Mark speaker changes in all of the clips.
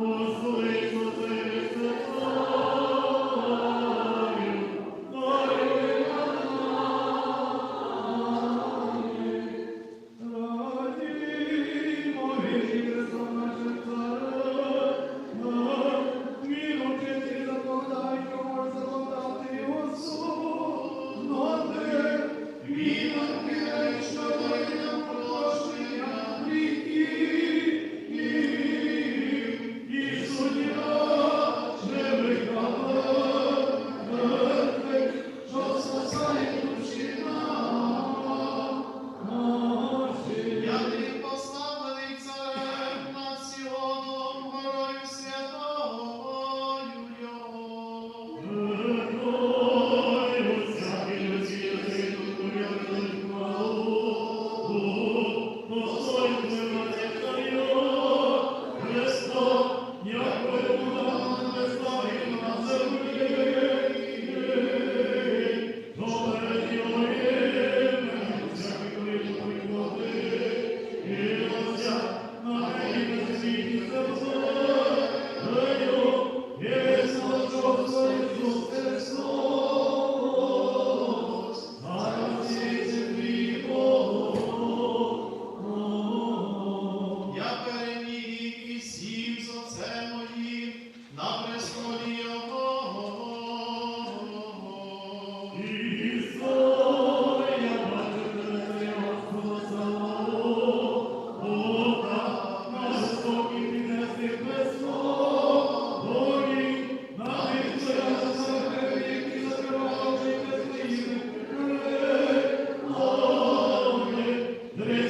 Speaker 1: Господи,
Speaker 2: Three.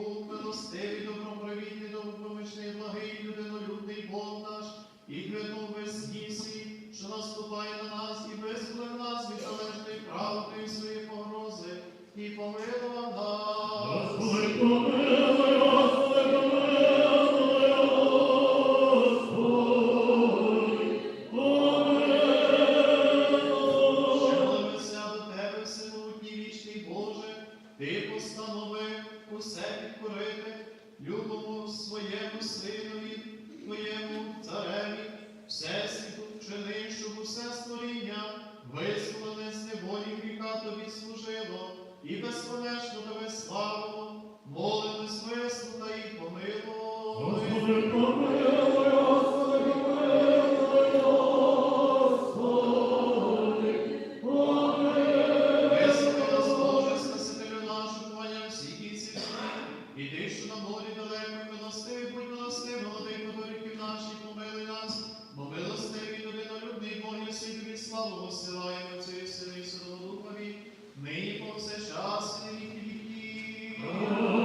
Speaker 2: Був милостивий, добропровідний, добропомічний, благий, людинолюбний Бог наш, і клянув без свій, що наступає на нас, і визволив нас від залежної правди і своєї погрози, і помилував нас. І безконечно тебе славило, молимось, вислухай і помилуй. Вислухай нас, Боже, Спасителю нашу, Твоя всіх і всіх, і І ти, що на морі далеко, милостивий, будь милостивий, владико доріків наших, помили нас, бо милостивий, людинолюбний, Бог єси, тобі славу посилаємо Отцю і Сину і Святому Духові, нині повсякчас і віки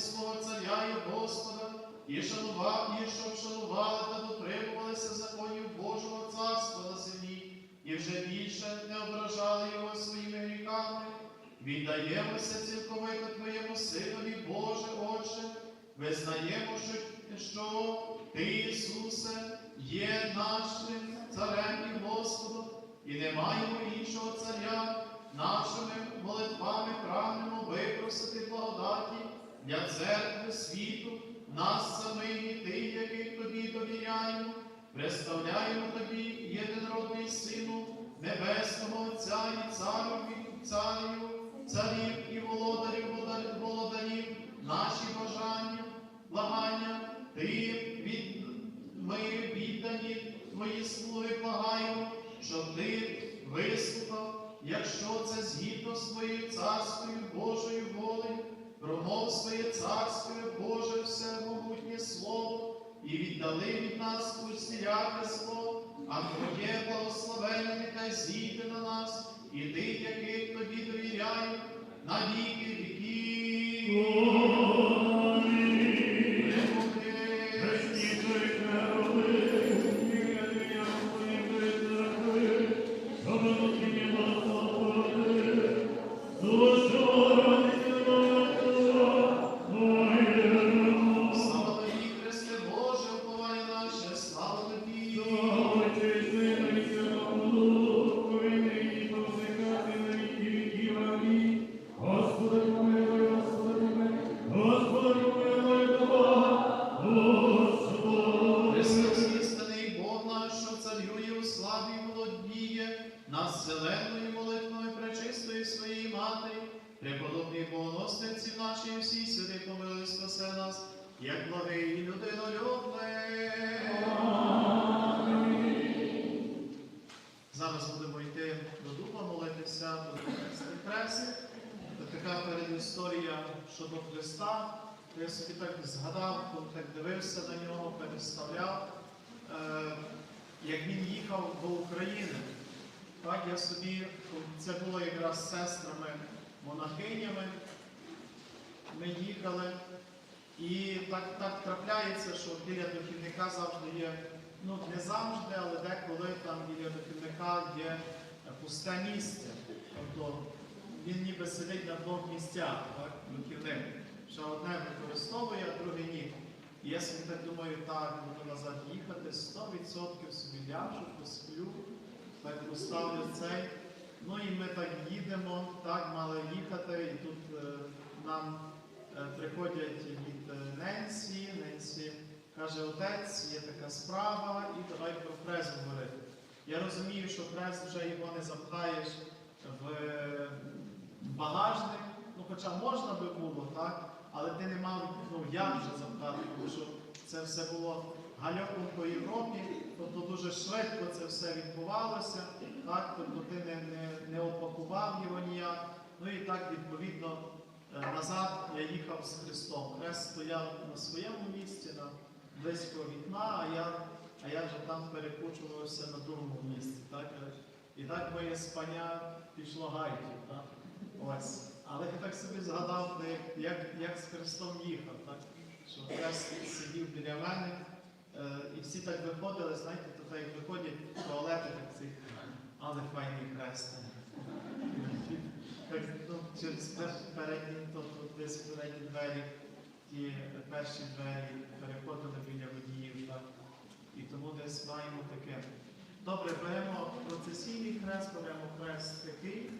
Speaker 2: свого Царя і Господа, і шанували, і щоб шанували та дотримувалися законів Божого царства на землі, і вже більше не ображали його своїми гріхами. Віддаємося цілковито Твоєму Синові, Боже Отче, визнаємо, що, Ти, Ісусе, є нашим Царем і Господом, і не маємо іншого царя. Нашими молитвами для церкви світу, нас самих і тих, яких тобі довіряємо, представляємо тобі, єдинородний Сину, Небесного Отця і Царю, Царю, царів а Твоє благословення нехай зійде на нас, і ти, яких тобі довіряють, на віки віків. Преподобний богоносниці нашій всі святи помили спасе нас, як благий і людинолюбний. Зараз будемо йти до духа, молитися до. Це така передісторія щодо Христа. Я собі так згадав, коли так дивився на нього, переставляв, е, як він їхав до України. Так, я собі, це було якраз з сестрами монахинями. Ми їхали, і так, так трапляється, що біля дохідника завжди є, ну не завжди, але деколи там біля дохідника є пусте місце. Тобто він ніби сидить на двох місцях, так, дохідник. Що одне використовує, а друге ні. І я собі так думаю, так, буду назад їхати, 100% собі ляжу, посплю, так поставлю цей. Ну і ми так їдемо, тут е, нам е, приходять від е, Ненсі, Ненсі каже, отець, є така справа, і давай про хрест говорити. Я розумію, що хрест вже його не запхаєш в е, багажник, ну хоча можна би було, так? Але ти не мав ну, як вже запхати, тому що це все було гальопом по Європі, тобто дуже швидко це все відбувалося, так? тобто ти не, не, не опакував його ніяк. Ну і так, відповідно, е, назад я їхав з Христом. Хрест стояв на своєму місці, на близько вікна, а я, а я вже там перекучувався на другому місці. Так? І так моє спання пішло гайків. Але я так собі згадав, як, як з Христом їхав, так? що Хрест сидів біля мене, е, і всі так виходили, знаєте, то так як виходять туалети, так ці, але файний хрест. Через пер- передні, тобто десь передні двері, ті перші двері, переходили біля водіїв. Так? І тому десь маємо таке. Добре, беремо процесійний хрест, беремо хрест такий,